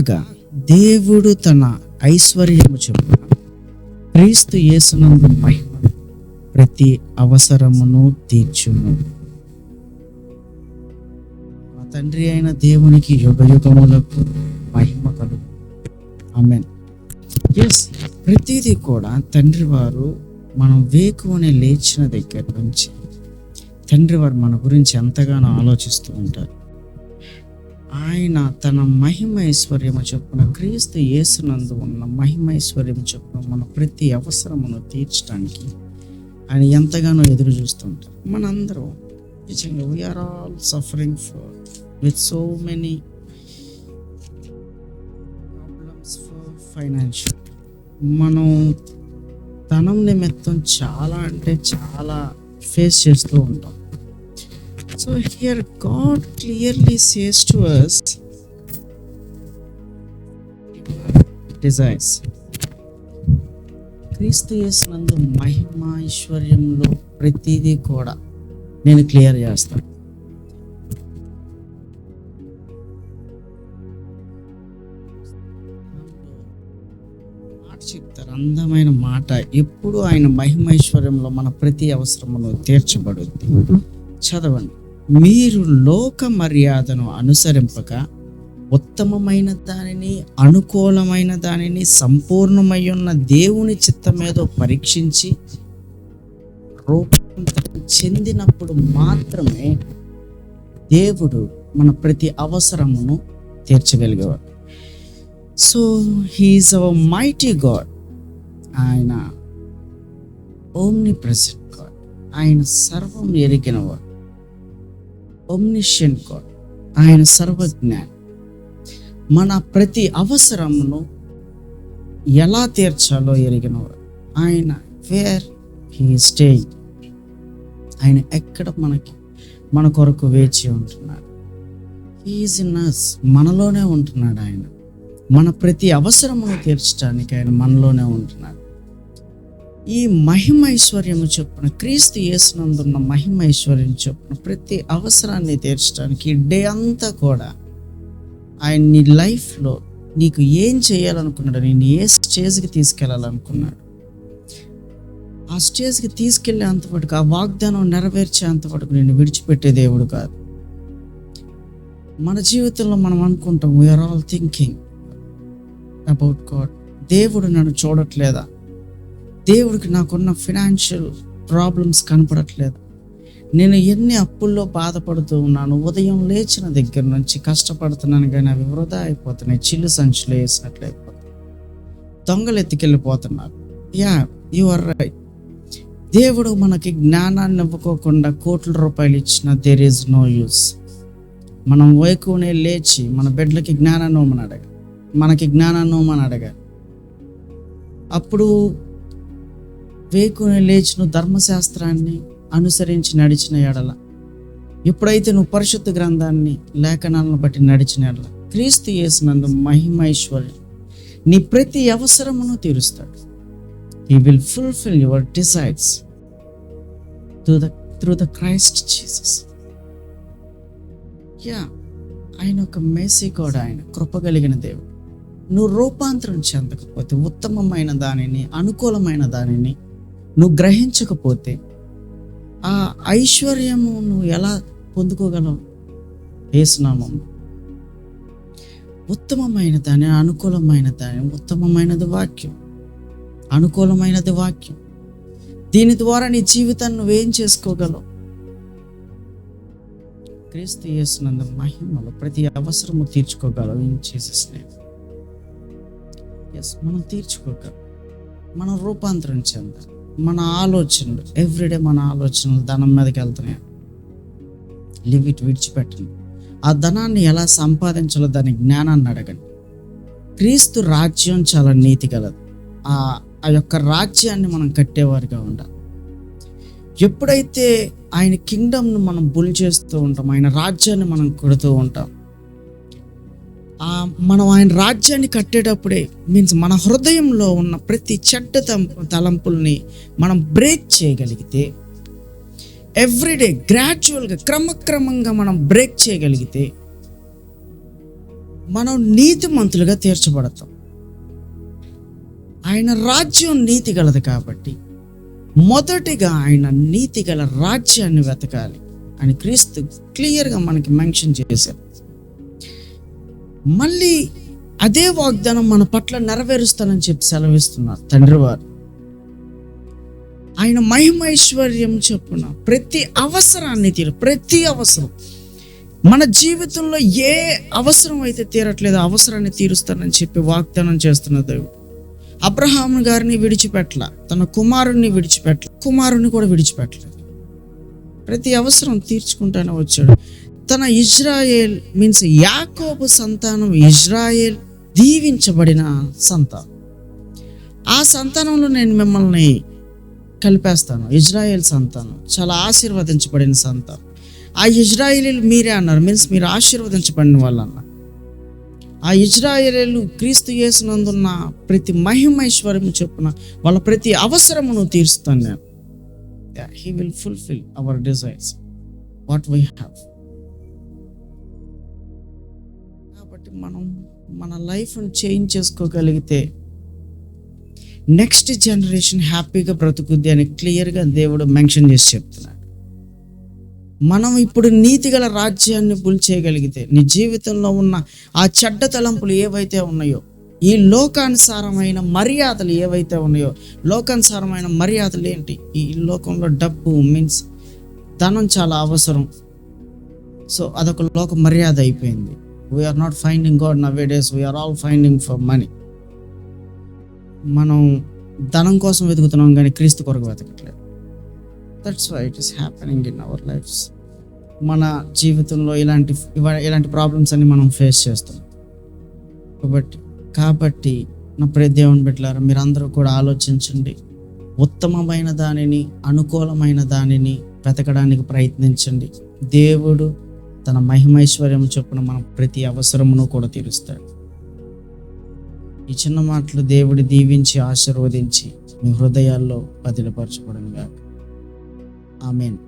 కాగా దేవుడు తన ఐశ్వర్యము చొప్పున క్రీస్తు యేసునందు మహిమ ప్రతి అవసరమును తీర్చును. మా తండ్రి అయిన దేవునికి యుగయుగములకు మహిమ కలుగు. ఆమెన్. ఎస్ ప్రతిదీ కూడా తండ్రి వారు మనం వేకువనే లేచిన దగ్గర నుంచి తండ్రి వారు మన గురించి ఎంతగానో ఆలోచిస్తూ ఉంటారు. ఆయన తన మహిమైశ్వర్యము చొప్పున క్రీస్తు యేసునందు ఉన్న మహిమైశ్వర్యము చొప్పున మన ప్రతి అవసరమును తీర్చడానికి ఆయన ఎంతగానో ఎదురు చూస్తుంటారు. మనందరం నిజంగా we are all suffering for with so many problems for financial మనం ధనం నిమిత్తం చాలా అంటే చాలా ఫేస్ చేస్తూ ఉంటాం. So here God clearly says to us desires క్రీస్తు యేసునందు మహిమ ఐశ్వర్యంలో ప్రతిదీ కూడా నేను క్లియర్ చేస్తాను. మాట చెప్తారు అందమైన మాట. ఎప్పుడు ఆయన మహిమైశ్వర్యంలో మన ప్రతి అవసరమును తీర్చబడుద్ది. చదవండి. మీరు లోక మర్యాదను అనుసరింపక ఉత్తమమైన దానిని అనుకూలమైన దానిని సంపూర్ణమై ఉన్న దేవుని చిత్తమేదో పరీక్షించి రూపాంతరం చెందినప్పుడు మాత్రమే దేవుడు మన ప్రతి అవసరమును తీర్చగలిగేవాడు. So he is our mighty God ఆయన ఓమ్ని ప్రెసెంట్ గాడ్ ఆయన సర్వం ఎరిగినవాడు. ఒమ్నిషియన్ గాడ్ ఆయన సర్వజ్ఞాని. మన ప్రతి అవసరమును ఎలా తీర్చాలో ఎరిగిన ఆయన వేర్ హీ స్టే ఆయన ఎక్కడ మనకి మన కొరకు వేచి ఉంటున్నాడు. హీఈస్ ఇన్ అస్ మనలోనే ఉంటున్నాడు ఆయన. మన ప్రతి అవసరమును తీర్చడానికి ఆయన మనలోనే ఉంటున్నాడు. ఈ మహిమ ఐశ్వర్యము చొప్పున క్రీస్తు యేసునందున్న మహిమ ఐశ్వర్యం చొప్పున ప్రతి అవసరాన్ని తీర్చడానికి డే అంతా కూడా ఆయన నీ లైఫ్లో నీకు ఏం చేయాలనుకున్నాడు నేను ఏ స్టేజ్కి తీసుకెళ్ళాలనుకున్నాడు. ఆ స్టేజ్కి తీసుకెళ్ళేంత ఆ వాగ్దానం నెరవేర్చే వరకు నేను విడిచిపెట్టే దేవుడు కాదు. మన జీవితంలో మనం అనుకుంటాం we are all thinking about God దేవుడు నన్ను చూడట్లేదా? దేవుడికి నాకున్న ఫినాన్షియల్ ప్రాబ్లమ్స్ కనపడట్లేదు. నేను ఎన్ని అప్పుల్లో బాధపడుతూ ఉన్నాను ఉదయం లేచిన దగ్గర నుంచి కష్టపడుతున్నాను కానీ అవి వృధా అయిపోతున్నాయి చిల్లు సంచులు వేసినట్లు అయిపోతున్నాయి. దొంగలు ఎత్తుకెళ్ళిపోతున్నారు. యా యు ఆర్ రైట్ దేవుడు మనకి జ్ఞానాన్ని ఇవ్వకోకుండా కోట్ల రూపాయలు ఇచ్చిన దేర్ ఈజ్ నో యూస్ మనం వైకునే లేచి మన బిడ్డలకి జ్ఞానాన్ని ఇవ్వమని అడగాలి. మనకి జ్ఞానాన్ని ఇవ్వమని అడగాలి. అప్పుడు వేకుని లేచి నువ్వు ధర్మశాస్త్రాన్ని అనుసరించి నడిచిన ఎడల. ఎప్పుడైతే నువ్వు పరిశుద్ధ గ్రంథాన్ని లేఖనాలను బట్టి నడిచిన ఎడల క్రీస్తు చేసినందు మహిమైశ్వర్యం నీ ప్రతి అవసరమును తీరుస్తాడు. He will fulfil your decides through the through the Christ Jesus yeah ఆయన ఒక మేసీ కూడా ఆయన కృపగలిగిన దేవుడు. నువ్వు రూపాంతరం చెందకపోతే ఉత్తమమైన దానిని అనుకూలమైన దానిని నువ్వు గ్రహించకపోతే ఆ ఐశ్వర్యము నువ్వు ఎలా పొందుకోగలవు? వేసునామం ఉత్తమమైన దాని అనుకూలమైన దాని ఉత్తమమైనది వాక్యం. అనుకూలమైనది వాక్యం. దీని ద్వారా నీ జీవితాన్ని నువ్వేం చేసుకోగలవు? క్రీస్తు చేసినందు మహిమలు ప్రతి అవసరము తీర్చుకోగలవు ఇన్ జీసస్ నేమ్. ఎస్ మనం తీర్చుకోగలం మనం రూపాంతరం చెందాలి. మన ఆలోచనలు ఎవ్రీడే మన ఆలోచనలు ధనం మీదకి వెళ్తున్నాయి. లివ్ ఇట్ విడిచిపెట్టండి ఆ ధనాన్ని ఎలా సంపాదించాలో దాని జ్ఞానాన్ని అడగండి. క్రీస్తు రాజ్యం చాలా నీతి గలదు. ఆ ఆ యొక్క రాజ్యాన్ని మనం కట్టేవారిగా ఉండాలి. ఎప్పుడైతే ఆయన కింగ్డమ్ను మనం బుల్ చేస్తూ ఉంటాం ఆయన రాజ్యాన్ని మనం కొడుతూ ఉంటాం మనం ఆయన రాజ్యాన్ని కట్టేటప్పుడే మీన్స్ మన హృదయంలో ఉన్న ప్రతి చెడ్డ తలంపుల్ని మనం బ్రేక్ చేయగలిగితే ఎవ్రీడే గ్రాడ్యువల్గా క్రమక్రమంగా మనం బ్రేక్ చేయగలిగితే మనం నీతిమంతులుగా తీర్చబడతాం. ఆయన రాజ్యం నీతి గలది కాబట్టి మొదటిగా ఆయన నీతి గల రాజ్యాన్ని వెతకాలి అని క్రీస్తు క్లియర్గా మనకి మెన్షన్ చేశారు. మళ్ళీ అదే వాగ్దానం మన పట్ల నెరవేరుస్తానని చెప్పి సెలవిస్తున్నారు తండ్రి వారు ఆయన మహిమైశ్వర్యం చెప్పున ప్రతి అవసరాన్ని తీరు ప్రతి అవసరం. మన జీవితంలో ఏ అవసరం అయితే తీరట్లేదో అవసరాన్ని తీరుస్తానని చెప్పి వాగ్దానం చేస్తున్న దేవుడు. అబ్రహాం గారిని విడిచిపెట్టల తన కుమారుణ్ణి విడిచిపెట్టల కుమారుణ్ణి కూడా విడిచిపెట్టలేదు. ప్రతి అవసరం తీర్చుకుంటానే వచ్చాడు. తన ఇజ్రాయేల్ మీన్స్ యాకోబు సంతానం ఇజ్రాయేల్ దీవించబడిన సంతానం. ఆ సంతానంలో నేను మిమ్మల్ని కలిపేస్తాను. ఇజ్రాయేల్ సంతానం చాలా ఆశీర్వదించబడిన సంతానం. ఆ ఇజ్రాయేలీలు మీరే అన్నారు. మీన్స్ మీరు ఆశీర్వదించబడిన వాళ్ళు అన్నారు ఆ ఇజ్రాయేలీలు క్రీస్తు చేసినందున్న ప్రతి మహిమైశ్వర్యం చొప్పున వాళ్ళ ప్రతి అవసరమును తీరుస్తాను నేను. He will fulfil our desires what we have మనం మన లైఫ్ని చేంజ్ చేసుకోగలిగితే నెక్స్ట్ జనరేషన్ హ్యాపీగా బ్రతుకుద్ది అని క్లియర్గా దేవుడు మెన్షన్ చేసి చెప్తున్నాడు. మనం ఇప్పుడు నీతిగల రాజ్యాన్ని బుల్ చేయగలిగితే నీ జీవితంలో ఉన్న ఆ చెడ్డ తలంపులు ఏవైతే ఉన్నాయో ఈ లోకానుసారమైన మర్యాదలు ఏవైతే ఉన్నాయో లోకానుసారమైన మర్యాదలు ఏంటి? ఈ లోకంలో డబ్బు మీన్స్ ధనం చాలా అవసరం. సో అదొక లోక మర్యాద అయిపోయింది. We are not finding God nowadays we are all finding for money మనం ధనం కోసం వెతుకుతున్నాం కానీ క్రీస్తు కొరకు వెతకట్లేదు. That's why it is happening in our lives మన జీవితంలో ఇలాంటి ఇవ- ఇలాంటి ప్రాబ్లమ్స్ అన్ని మనం ఫేస్ చేస్తాం కాబట్టి కాబట్టి నా ప్రియ దేవుని బిడ్డలారా మీరందరూ కూడా ఆలోచించండి. ఉత్తమమైన దానిని అనుకూలమైన దానిని వెతకడానికి ప్రయత్నించండి. దేవుడు తన మహిమైశ్వర్యం చొప్పున మన ప్రతి అవసరమును కూడా తీరుస్తాడు. ఈ చిన్న మాటలు దేవుడి దీవించి ఆశీర్వదించి మీ హృదయాల్లో పదిలపరచబడినగా ఆమెను.